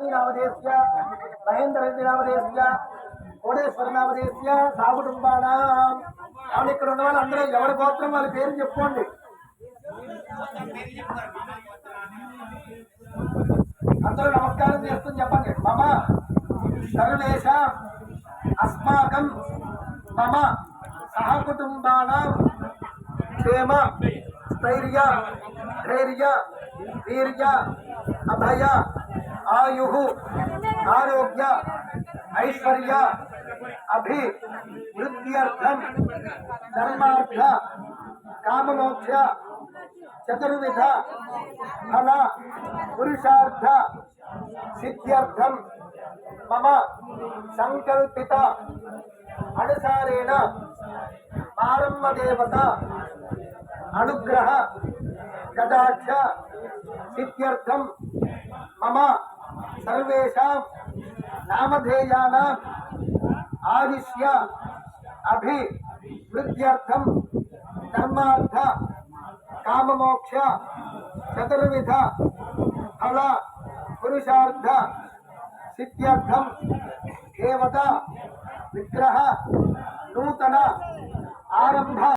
నామధేస్య మహేంద్ర రెడ్డి నామధేస్య కోడేశ్వర నామధేస్య ఇక్కడ ఉన్న వాళ్ళందరూ ఎవరి గోత్రం వాళ్ళ పేరు చెప్పుకోండి. అందరూ నమస్కారం చేస్తుంది చెప్పండి. మమ సర్వేష అస్మాకం మమ సహకుటుంబానాం. క్షేమ స్థైర్య ధైర్య వీర్య అభయ आयु, आरोग्य, ऐश्वर्य, अभी वृद्ध धर्म काम मोक्ष चतुर्विध, फल, पुरुषार्थ, सिद्ध्यर्थ, मम संकल्पित, अनुसारेण आरंभ देवता अनुग्रह, कदाक्ष, सिद्ध्यर्थ, मम सर्वेषां नामधेयानाम् आदिश्य अभिवृद्ध्यर्थं धर्मार्थ काममोक्ष चतुर्विध फल पुरुषार्थ सिद्ध्यर्थम देवता विग्रह नूतन आरंभ